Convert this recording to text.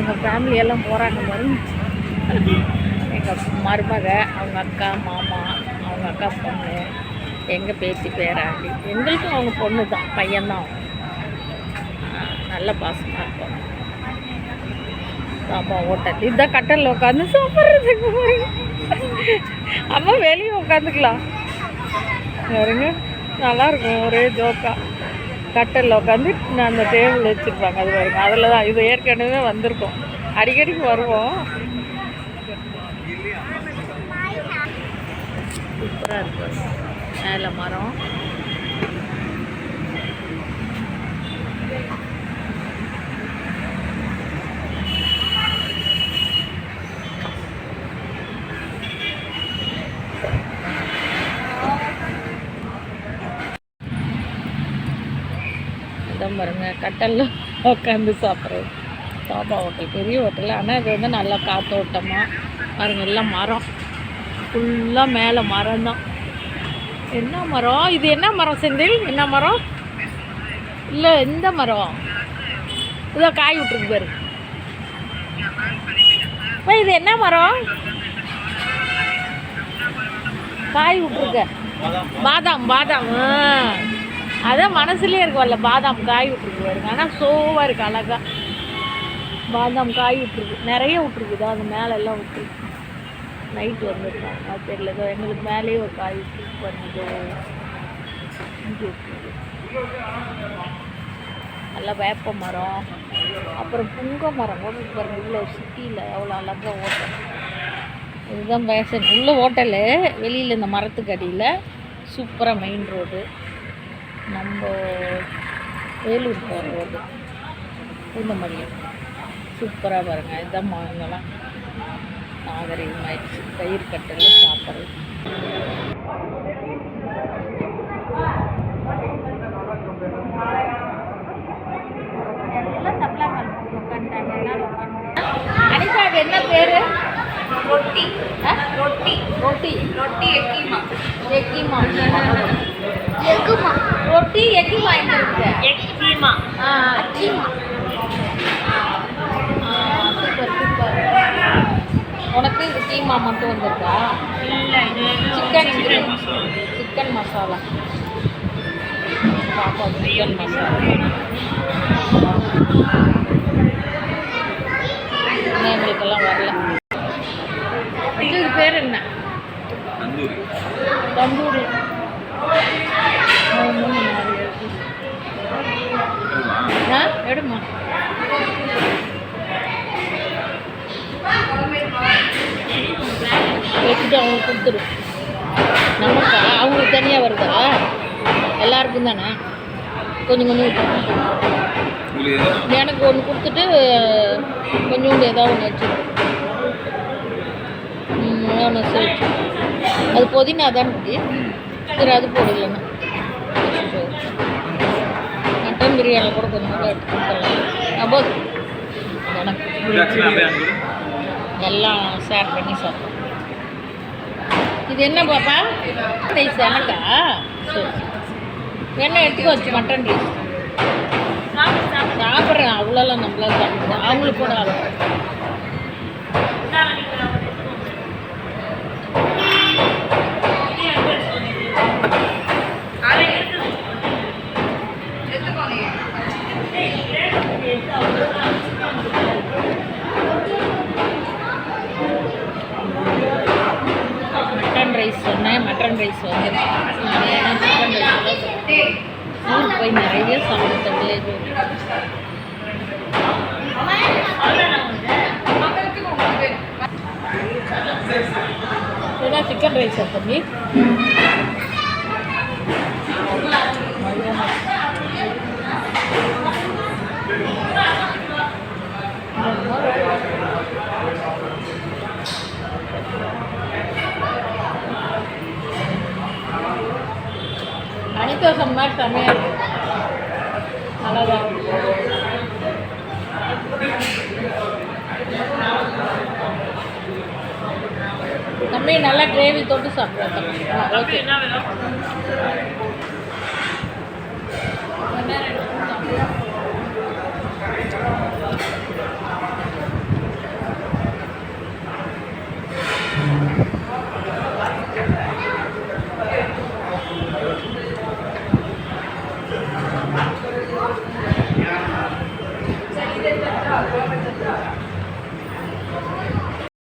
எங்கள் ஃபேமிலி எல்லாம் போகிறாங்க பாருங்க எங்கள் மருமக அவங்க அக்கா மாமா அவங்க அக்கா பொண்ணு எங்கள் பேத்தி பேராண்டி எங்களுக்கும் அவங்க பொண்ணு தான் பையன்தான் நல்ல பாசமாக இருக்கும் அம்மா ஓட்டல். இதுதான் கட்டலில் உட்காந்து சாப்பிட்றதுக்கு பாருங்க அம்மா வெளியே உட்காந்துக்கலாம் பாருங்க நல்லாயிருக்கும் ஒரே ஜோக்காக கட்டலில் உட்காந்து அந்த டேபிள் வச்சுருப்பாங்க. அது வரைக்கும். அதில் தான் இது ஏற்கனவே வந்திருக்கோம். அடிக்கடிக்கு வருவோம். சூப்பராக இருக்கும் மேலே மரம். இதான் பாருங்க. கட்டலில் உட்காந்து சாப்பிட்றது. தாபா ஹோட்டல் பெரிய ஹோட்டல். ஆனால் இது வந்து நல்லா காத்தோட்டமாக பாருங்க எல்லாம் மரம். ஃபுல்லாக மேலே மரம் தான். என்ன மரம்? இது என்ன மரம் செந்தில்? என்ன மரம்? இல்லை இந்த மரம். இதோ காய் விட்டுருக்கு பாரு. இது என்ன மரம்? காய் விட்டுருக்க. பாதாம் பாதாம். ஆ. அதான் மனசுலேயே இருக்கும்ல பாதாம் காய் விட்டுருக்கு பாருங்க. ஆனால் சோவாக இருக்குது அழகா. பாதாம் காய் விட்டுருக்கு. நிறைய விட்டுருக்குதா அது மேலே எல்லாம் விட்டுருக்கு. நைட் வந்துருக்காங்க அது தெரியல. எங்களுக்கு மேலேயே ஒரு காய் விட்டுருக்கு பாருங்க. நல்லா வேப்ப மரம். அப்புறம் புங்க மரம். கூட பாருங்க. இவ்வளோ சிட்டியில் அவ்வளோ அழகாக ஓட்டம் இதுதான் பேசன் உள்ள ஹோட்டலு வெளியில் இந்த மரத்துக்கு அடியில். சூப்பராக மெயின் ரோடு நம்ம வேலூர் போகிற ரோடு பூந்தமல்லியம் சூப்பராக பாருங்க. இதுதான் மாங்கலாம் நாகரிகமாயிடுச்சு. கயிறு கட்டல சாப்பிட்றது. அனிஷா அது என்ன பேரு? ரொட்டி? ரொட்டி. ரொட்டி. ரொட்டி எக்கிமா. எக்கிமா. எக்குமா. ரொட்டி எக்கிமா எங்க இருக்கு எக்கிமா ஆ அக்கிமா சூப்பர் சூப்பர். உனக்கு இது கீமா மட்டும் வந்திருக்கா? இல்லை சிக்கன் சிக்கன் மசாலா பாப்பா சிக்கன் மசாலா இன்னும் எங்களுக்கெல்லாம் வரல இது பேர் என்ன தந்தூரி தந்தூரி மூணு மூணு நாலு இருக்கு. ஆ எடுமா? வச்சுட்டு அவங்களுக்கு கொடுத்துரு நமக்கு அவங்களுக்கு தனியாக வருதா? எல்லாருக்கும் தானே? கொஞ்சம் கொஞ்சம் எனக்கு ஒன்று கொடுத்துட்டு கொஞ்சோண்டு ஏதாவது ஒன்று வச்சுருக்கோம் ஒன்று வச்சு அது புதினா தான் இருக்குது சரி அது போடலன்னா பிரியாணி கூட கொஞ்சம் எடுத்து கொடுத்துடலாம் எனக்கு எல்லாம் ஷேர் பண்ணி சாப்பிட்டோம் இது என்ன பாப்பா? ரைஸ் எனக்கா? சரி என்ன எடுத்துக்கோ வச்சு மட்டன் ரைஸ் சாப்பிட்றேன். அவ்வளோலாம் நம்மளால சாப்பிடுது அவங்களுக்கு கூட ஆகும் மட்டன் ரைஸ் சொன்னேன் மட்டன் ரைஸ் வந்து மட்டன் ரைஸ் ஊருக்கு போய் நிறைய சாப்பிட்டு வில்லேஜ் சிக்கன் ரைஸ் தம்பி அனிதா மாதிரி செம்மையாக இருக்கு. நல்லாதான் தம்பி நல்லா கிரேவி தொட்டு சாப்பிடுவோம் ஓகே என்ன வேணும்